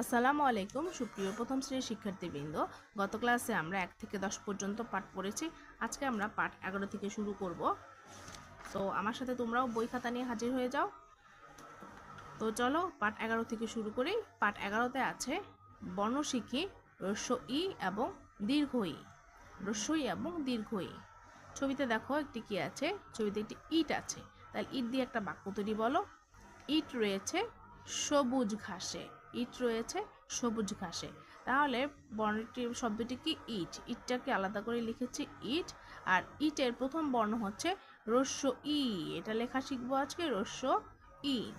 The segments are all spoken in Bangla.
আসসালামু আলাইকুম, সুপ্রিয় প্রথম শ্রেণির শিক্ষার্থীবৃন্দ। গত ক্লাসে আমরা এক থেকে দশ পর্যন্ত পাঠ পড়েছি। আজকে আমরা পাঠ এগারো থেকে শুরু করব। তো আমার সাথে তোমরাও বই খাতা নিয়ে হাজির হয়ে যাও। তো চলো পাঠ এগারো থেকে শুরু করি। পাঠ এগারোতে আছে, বর্ণশিখী রস্য ই এবং দীর্ঘ ই রস্য ই এবং দীর্ঘ ই ছবিতে দেখো একটি কি আছে? ছবিতে একটি ইট আছে। তাহলে ইট দিয়ে একটা বাক্য তৈরি বলো। ইট রয়েছে সবুজ ঘাসে। ইট রয়েছে, সবুজ ঘাসে। তাহলে বর্ণটি শব্দটি কি ইট? ইটটাকে আলাদা করে লিখেছি ইট, আর ইটের প্রথম বর্ণ হচ্ছে রস্য ই। এটা লেখা শিখব আজকে, রস্য ই।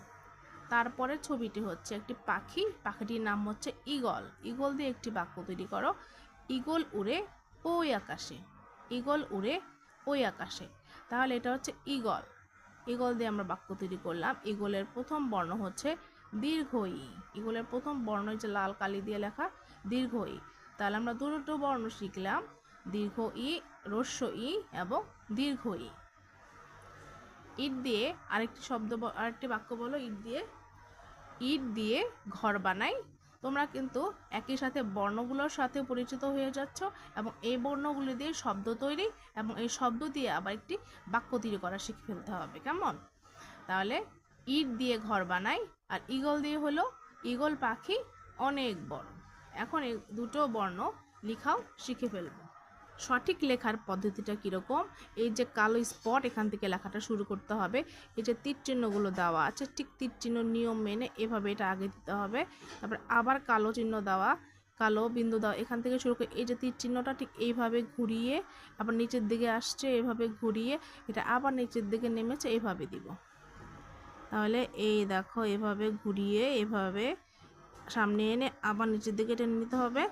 তারপরে ছবিটি হচ্ছে একটি পাখি, পাখিটির নাম হচ্ছে ইগল ইগল দিয়ে একটি বাক্য তৈরি করো ইগল উড়ে ওই আকাশে ইগল উড়ে ওই আকাশে। তাহলে এটা হচ্ছে ইগল ইগল দিয়ে আমরা বাক্য তৈরি করলাম। ইগলের প্রথম বর্ণ হচ্ছে দীর্ঘ ই ইগলের প্রথম বর্ণ যে লাল কালি দিয়ে লেখা দীর্ঘ ই তাহলে আমরা দুটো বর্ণ শিখলাম, দীর্ঘ ই, রস্য ই এবং দীর্ঘ ই ইট দিয়ে আরেকটি শব্দ আরেকটি বাক্য বলো, ইট দিয়ে। ইট দিয়ে ঘর বানাই। তোমরা কিন্তু একই সাথে বর্ণগুলোর সাথে পরিচিত হয়ে যাচ্ছ এবং এই বর্ণগুলি দিয়ে শব্দ তৈরি এবং এই শব্দ দিয়ে আবার একটি বাক্য তৈরি করা শিখে ফেলতে হবে, কেমন? তাহলে ইট দিয়ে ঘর বানাই, আর ইগল দিয়ে হলো ইগল পাখি অনেক বড় এখন এই দুটো বর্ণ লিখাও শিখে ফেলব। সঠিক লেখার পদ্ধতিটা কীরকম? এই যে কালো স্পট, এখান থেকে লেখাটা শুরু করতে হবে। এই যে তীর চিহ্নগুলো দেওয়া আছে, ঠিক তীর চিহ্ন নিয়ম মেনে এভাবে এটা আগে দিতে হবে। তারপর আবার কালো চিহ্ন দেওয়া, কালো বিন্দু দেওয়া, এখান থেকে শুরু করে এই যে তীর চিহ্নটা ঠিক এইভাবে ঘুরিয়ে, আবার নিচের দিকে আসছে, এভাবে ঘুরিয়ে, এটা আবার নিচের দিকে নেমেছে, এভাবে দিব। তাহলে এই দেখো, এভাবে ঘুরিয়ে এভাবে সামনে এনে আবার নিচের দিকে টেনে নিতে হবে।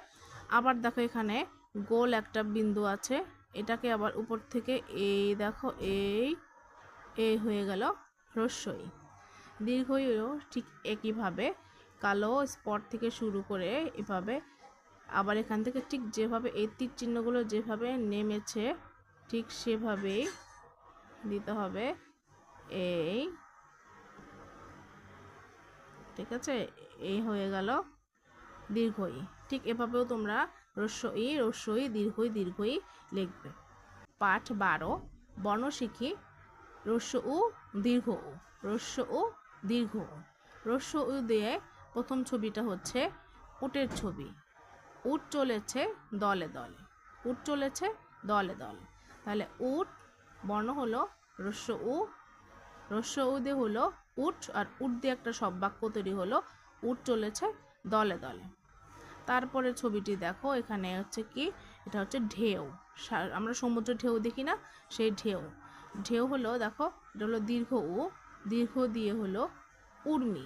আবার দেখো এখানে গোল একটা বিন্দু আছে, এটাকে আবার উপর থেকে এই দেখো, এই এই হয়ে গেল রস্যই। দীর্ঘইও ঠিক একইভাবে কালো স্পট থেকে শুরু করে এভাবে আবার এখান থেকে ঠিক যেভাবে এই তীর চিহ্নগুলো যেভাবে নেমেছে, ঠিক সেভাবেই দিতে হবে। এই ঠিক আছে? এই হয়ে গেল দীর্ঘই। ঠিক এভাবেও তোমরা রস্যই রস্যই, দীর্ঘই দীর্ঘই লিখবে। পাঠ বারো, বর্ণশিখী রস্য উ দীর্ঘ উ রস্য উ দীর্ঘ উ রস্য উ দিয়ে প্রথম ছবিটা হচ্ছে উটের ছবি। উট চলেছে দলে দলে। উট চলেছে দলে দলে। তাহলে উট, বর্ণ হলো রস্য উ রস্য উ দিয়ে হলো উট আর উট দিয়ে একটা সব বাক্য তৈরি হলো। উট চলেছে দলে দলে। তারপরে ছবিটি দেখো, এখানে হচ্ছে কি? এটা হচ্ছে ঢেউ। আমরা সমুদ্র ঢেউ দেখি না, সেই ঢেউ। ঢেউ হলো, দেখো, এটা হলো দীর্ঘ উ। দীর্ঘ দিয়ে হলো উর্মি।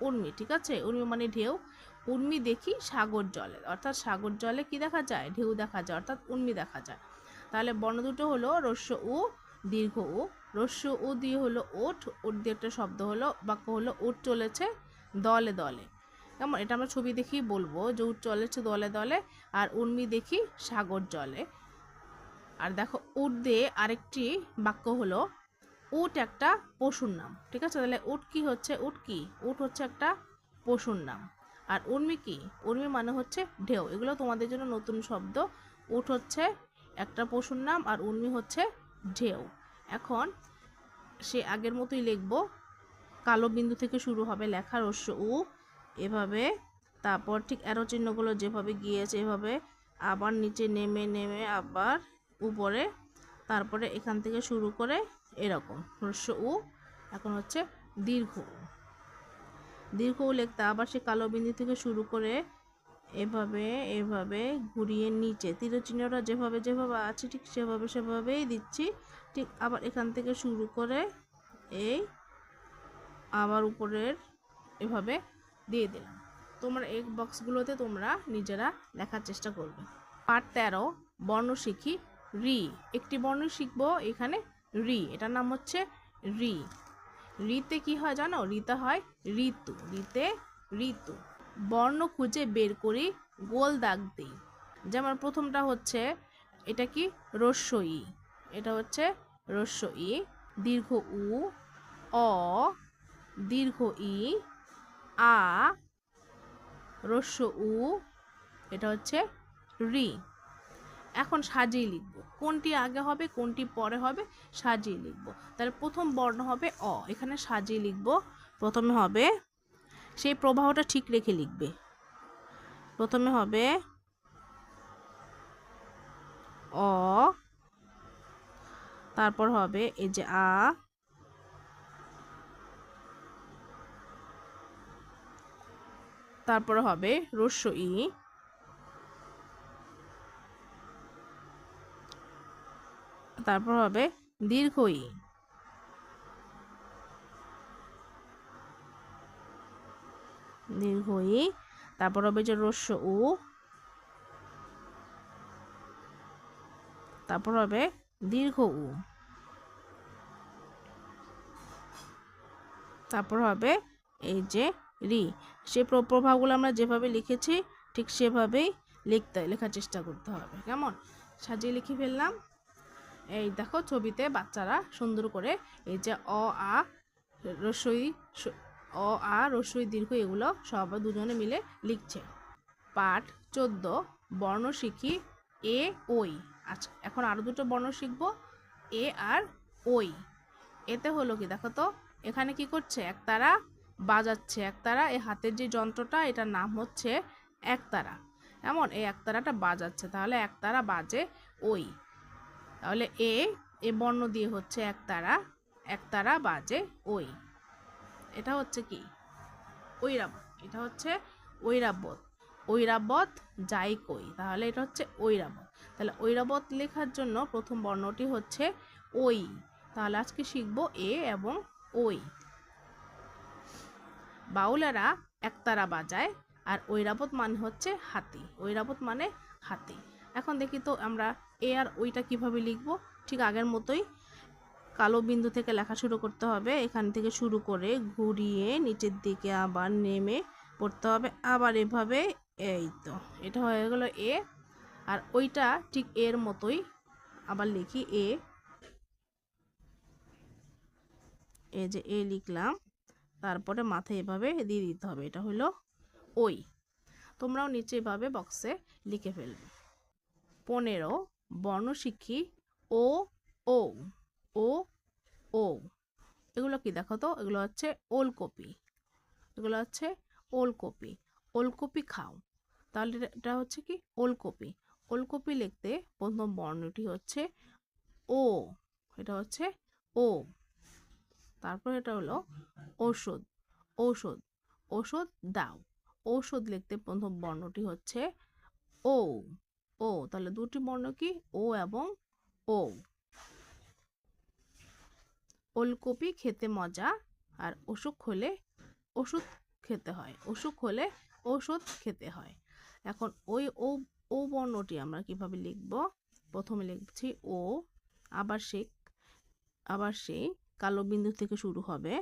উর্মি, ঠিক আছে? উর্মি মানে ঢেউ। উর্মি দেখি সাগর জলে। অর্থাৎ সাগর জলে কি দেখা যায়? ঢেউ দেখা যায়। অর্থাৎ উর্মি দেখা যায়। তাহলে বর্ণ দুটো হলো রস্য উ দীর্ঘ উ রস্য উ দিয়ে হলো ওঠ। ওট দিয়ে একটা শব্দ হলো, বাক্য হলো উট চলেছে দলে দলে। কেমন? এটা আমরা ছবি দেখেই বলব যে উট চলেছে দলে দলে আর উর্মি দেখি সাগর জলে। আর দেখো, উট দিয়ে আরেকটি বাক্য হলো, উট একটা পশুর নাম। ঠিক আছে? তাহলে উট কি হচ্ছে? উট কি? উট হচ্ছে একটা পশুর নাম। আর উর্মি কি? উর্মি মানে হচ্ছে ঢেউ। এগুলো তোমাদের জন্য নতুন শব্দ। উট হচ্ছে একটা পশুর নাম আর উর্মি হচ্ছে ঢেউ এখন সে আগের মতোই লিখব, কালো বিন্দু থেকে শুরু হবে লেখা রস্য উ, এভাবে, তারপর ঠিক অ্যারো চিহ্নগুলো যেভাবে গিয়েছে এভাবে, আবার নিচে নেমে নেমে আবার উপরে, তারপরে এখান থেকে শুরু করে এরকম হ্রস্ব উ, এখন হচ্ছে দীর্ঘ। দীর্ঘ উ লিখতে আবার সে কালো বিন্দু থেকে শুরু করে এভাবে এভাবে ঘুরিয়ে নিচে। তীরচিহ্নটা যেভাবে যেভাবে আছে ঠিক সেভাবে, সেভাবেই দিচ্ছি। ঠিক আবার এখান থেকে শুরু করে এই আবার উপরের এভাবে দিয়ে দিলাম। তোমরা এই বক্সগুলোতে তোমরা নিজেরা লেখার চেষ্টা করবে। পার্ট তেরো, বর্ণ শিখি, রি। একটি বর্ণ শিখব এখানে রি। এটার নাম হচ্ছে রি। রিতে কি হয় জানো? রিতে হয় ঋতু। রিতে ঋতু। বর্ণ খুঁজে বের করি গোল দাগ দিই। যেমন প্রথমটা হচ্ছে এটা কি? রস্যই। এটা হচ্ছে রস্যই। দীর্ঘ উ, অ, দীর্ঘ ই, আ, রস্য উ, এটা হচ্ছে রি। এখন সাজিয়ে লিখব। কোনটি আগে হবে, কোনটি পরে হবে, সাজিয়ে লিখব। তাহলে প্রথম বর্ণ হবে অ। এখানে সাজিয়ে লিখব। প্রথমে হবে সেই প্রবাহটা ঠিক রেখে লিখবে। প্রথমে হবে অ, তারপর হবে এই যে আ, তারপর হবে রস্য ই, তারপর হবে দীর্ঘ ই। দীর্ঘ ই। তারপর হবে যে রস্য উ। তারপর হবে দীর্ঘ উ। তারপর হবে এই যে রি। সে প্র- প্রভাবগুলো আমরা যেভাবে লিখেছি, ঠিক সেভাবেই লিখতে লেখার চেষ্টা করতে হবে। কেমন? সাজিয়ে লিখে ফেললাম। এই দেখো ছবিতে বাচ্চারা সুন্দর করে এই যে অ, আ রসই অ আ রসই দীর্ঘ এগুলো সব দুজনে মিলে লিখছে। পাঠ চোদ্দ, বর্ণ শিখি, এ, ওই। আচ্ছা এখন আরও দুটো বর্ণ শিখব, এ আর ওই। এতে হলো কি দেখো তো, এখানে কি করছে? একতারা বাজাচ্ছে। একতারা এই হাতের যে যন্ত্রটা, এটার নাম হচ্ছে একতারা। এমন এই একতারাটা বাজাচ্ছে। তাহলে একতারা বাজে ওই। তাহলে এ এ বর্ণ দিয়ে হচ্ছে একতারা একতারা বাজে ওই। এটা হচ্ছে কি? ঐরাবত। এটা হচ্ছে ঐরাবত। ঐরাবত যাই কই। তাহলে এটা হচ্ছে ঐরাবত। তাহলে ঐরাবত লেখার জন্য প্রথম বর্ণটি হচ্ছে ওই তাহলে আজকে শিখব এ এবং ওই বাউলারা একতারা বাজায় আর ঐরাবত মানে হচ্ছে হাতি। ঐরাবত মানে হাতি। এখন দেখি তো আমরা এ আর ওইটা কীভাবে লিখব? ঠিক আগের মতোই কালো বিন্দু থেকে লেখা শুরু করতে হবে। এখান থেকে শুরু করে ঘুরিয়ে নিচের দিকে আবার নেমে পড়তে হবে। আবার এভাবে, এই তো, এটা হয়ে গেল এ। আর ওইটা ঠিক এর মতোই আবার লিখি এ। যে এ লিখলাম। তারপরে মাথায় এভাবে দিয়ে দিতে হবে। এটা হলো ওই। তোমরাও নিচে এভাবে বক্সে লিখে ফেলবে। পনেরো, বর্ণশিক্ষী ও ও ও ও। এগুলো কি দেখো তো? এগুলো হচ্ছে ওলকপি। এগুলো হচ্ছে ওলকপি। ওলকপি খাও। তাহলে এটা- হচ্ছে কি? ওলকপি। ওলকপি লিখতে প্রথম বর্ণটি হচ্ছে ও। এটা হচ্ছে ও। তারপর এটা হলো ঔষধ। ঔষধ। ঔষধ দাও। ঔষধ লিখতে প্রথম বর্ণটি হচ্ছে ও। ও। তাহলে দুটি বর্ণ কি? ও এবং ও ওলকপি খেতে মজা আর অসুখ হলে ওষুধ খেতে হয়। অসুখ হলে ওষুধ খেতে হয়। এখন ওই ও ও বর্ণটি আমরা কীভাবে লিখব? প্রথমে লিখছি ও, আবার সে আবার সেই কালো বিন্দু থেকে শুরু হবে।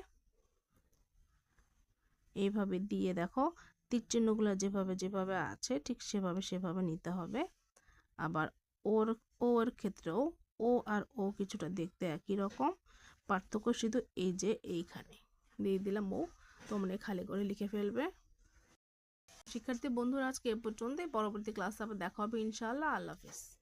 এইভাবে দিয়ে দেখো, তীর চিহ্নগুলো যেভাবে যেভাবে আছে ঠিক সেভাবে সেভাবে নিতে হবে। আবার ওর ওর ক্ষেত্রেও ও আর ও কিছুটা দেখতে একই রকম। পার্থক্য শুধু এই যে এইখানে। দিয়ে দিলাম ও তোমরা খালি করে লিখে ফেলবে। শিক্ষার্থী বন্ধুরা, আজকে এ পর্যন্তই। পরবর্তী ক্লাসে আবার দেখা হবে, ইনশাআল্লাহ। আল্লাহ হাফিজ।